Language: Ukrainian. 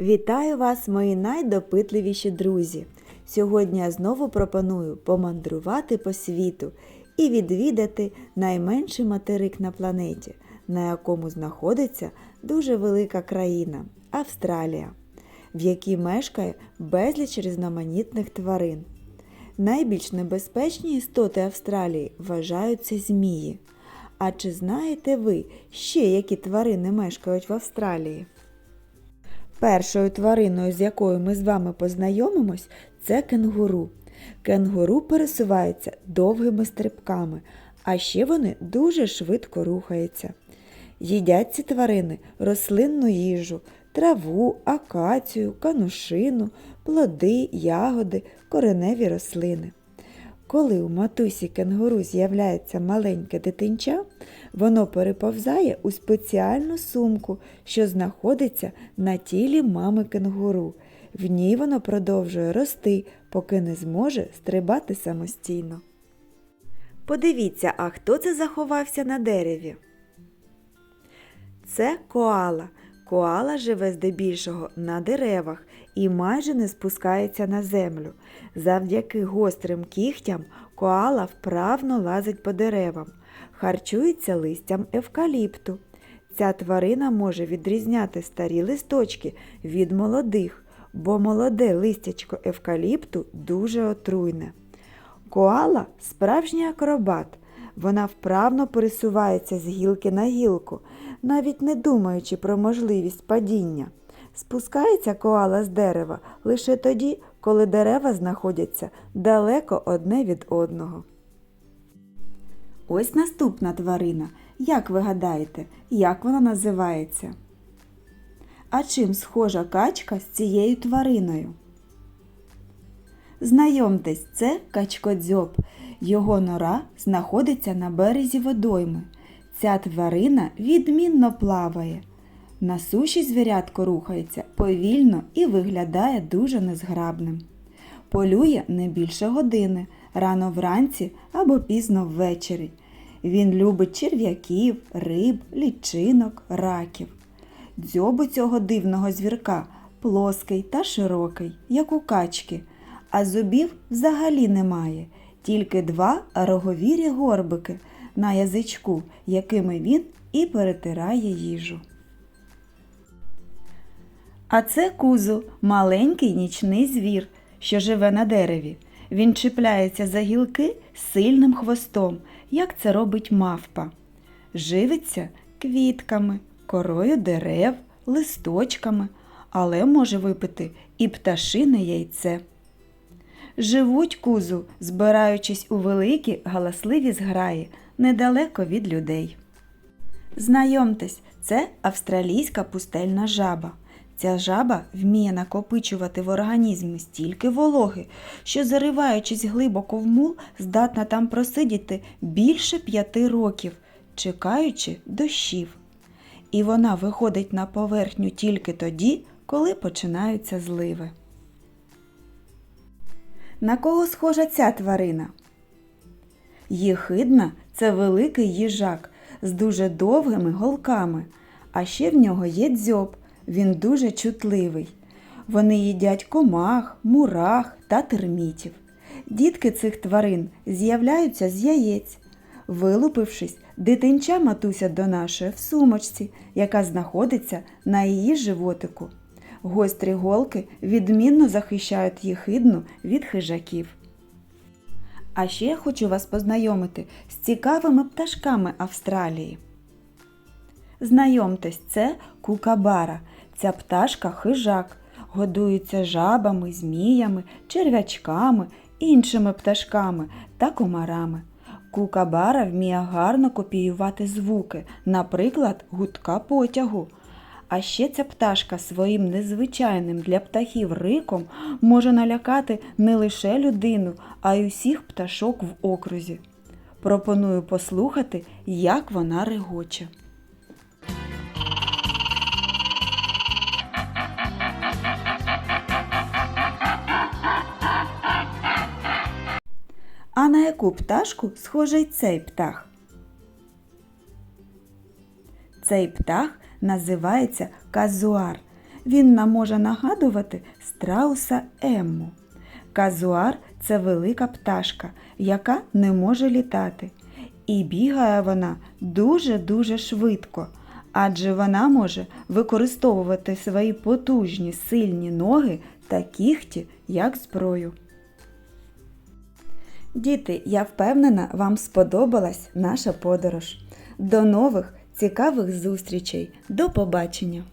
Вітаю вас, мої найдопитливіші друзі! Сьогодні я знову пропоную помандрувати по світу і відвідати найменший материк на планеті, на якому знаходиться дуже велика країна Австралія, в якій мешкає безліч різноманітних тварин. Найбільш небезпечні істоти Австралії вважаються змії. А чи знаєте ви ще які тварини мешкають в Австралії? Першою твариною, з якою ми з вами познайомимось, це кенгуру. Кенгуру пересуваються довгими стрибками, а ще вони дуже швидко рухаються. Їдять ці тварини рослинну їжу, траву, акацію, канушину, плоди, ягоди, кореневі рослини. Коли у матусі кенгуру з'являється маленьке дитинча, воно переповзає у спеціальну сумку, що знаходиться на тілі мами кенгуру. В ній воно продовжує рости, поки не зможе стрибати самостійно. Подивіться, а хто це заховався на дереві? Це коала. Коала живе здебільшого на деревах і майже не спускається на землю. Завдяки гострим кігтям коала вправно лазить по деревам, харчується листям евкаліпту. Ця тварина може відрізняти старі листочки від молодих, бо молоде листячко евкаліпту дуже отруйне. Коала справжній акробат. Вона вправно пересувається з гілки на гілку, навіть не думаючи про можливість падіння. Спускається коала з дерева лише тоді, коли дерева знаходяться далеко одне від одного. Ось наступна тварина. Як ви гадаєте, як вона називається? А чим схожа качка з цією твариною? Знайомтесь, це качкодзьоб. Його нора знаходиться на березі водойми. Ця тварина відмінно плаває. На суші звірятко рухається повільно і виглядає дуже незграбним. Полює не більше години, рано вранці або пізно ввечері. Він любить черв'яків, риб, лічинок, раків. Дзьоб у цього дивного звірка плоский та широкий, як у качки, а зубів взагалі немає, тільки два роговірі горбики на язичку, якими він і перетирає їжу. А це кузу, маленький нічний звір, що живе на дереві. Він чіпляється за гілки сильним хвостом, як це робить мавпа. Живиться квітками, корою дерев, листочками, але може випити і пташине яйце. Живуть кузу, збираючись у великі галасливі зграї недалеко від людей. Знайомтесь, це австралійська пустельна жаба. Ця жаба вміє накопичувати в організмі стільки вологи, що, зариваючись глибоко в мул, здатна там просидіти більше п'яти років, чекаючи дощів. І вона виходить на поверхню тільки тоді, коли починаються зливи. На кого схожа ця тварина? Єхидна це великий їжак з дуже довгими голками, а ще в нього є дзьоб, він дуже чутливий. Вони їдять комах, мурах та термітів. Дітки цих тварин з'являються з яєць. Вилупившись, дитинча матуся донашує в сумочці, яка знаходиться на її животику. Гострі голки відмінно захищають єхидну від хижаків. А ще я хочу вас познайомити з цікавими пташками Австралії. Знайомтесь, це кукабара. Ця пташка хижак, годується жабами, зміями, черв'ячками, іншими пташками та комарами. Кукабара вміє гарно копіювати звуки, наприклад, гудка потягу. А ще ця пташка своїм незвичайним для птахів риком може налякати не лише людину, а й усіх пташок в окрузі. Пропоную послухати, як вона регоче. А на яку пташку схожий цей птах? Цей птах називається казуар. він нам може нагадувати страуса Емму. Казуар це велика пташка, яка не може літати. І бігає вона дуже-дуже швидко, адже вона може використовувати свої потужні сильні ноги та кіхті як зброю. Діти, я впевнена, вам сподобалась наша подорож. До нових цікавих зустрічей. До побачення!